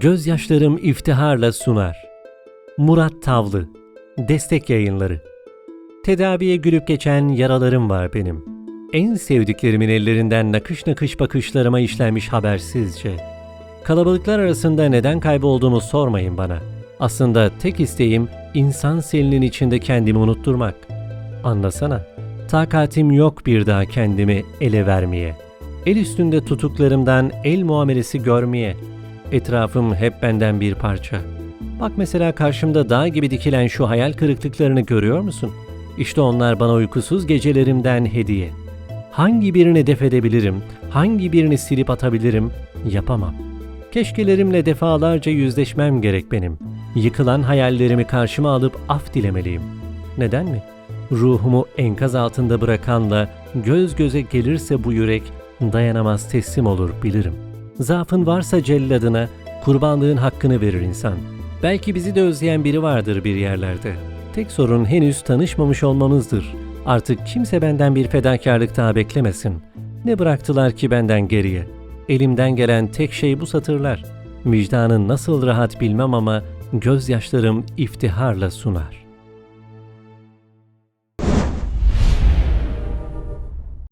Gözyaşlarım iftiharla sunar. Murat Tavlı Destek Yayınları Tedaviye gülüp geçen yaralarım var benim. En sevdiklerimin ellerinden nakış nakış bakışlarıma işlenmiş habersizce. Kalabalıklar arasında neden kaybolduğumu sormayın bana. Aslında tek isteğim insan selinin içinde kendimi unutturmak. Anlasana, takatim yok bir daha kendimi ele vermeye. El üstünde tutuklarımdan el muamelesi görmeye. Etrafım hep benden bir parça. Bak mesela karşımda dağ gibi dikilen şu hayal kırıklıklarını görüyor musun? İşte onlar bana uykusuz gecelerimden hediye. Hangi birini def edebilirim, hangi birini silip atabilirim, yapamam. Keşkelerimle defalarca yüzleşmem gerek benim. Yıkılan hayallerimi karşıma alıp af dilemeliyim. Neden mi? Ruhumu enkaz altında bırakanla göz göze gelirse bu yürek dayanamaz teslim olur bilirim. Zaafın varsa celladına kurbanlığın hakkını verir insan. Belki bizi de özleyen biri vardır bir yerlerde. Tek sorun henüz tanışmamış olmamızdır. Artık kimse benden bir fedakarlık daha beklemesin. Ne bıraktılar ki benden geriye? Elimden gelen tek şey bu satırlar. Vicdanın nasıl rahat bilmem ama gözyaşlarım iftiharla sunar.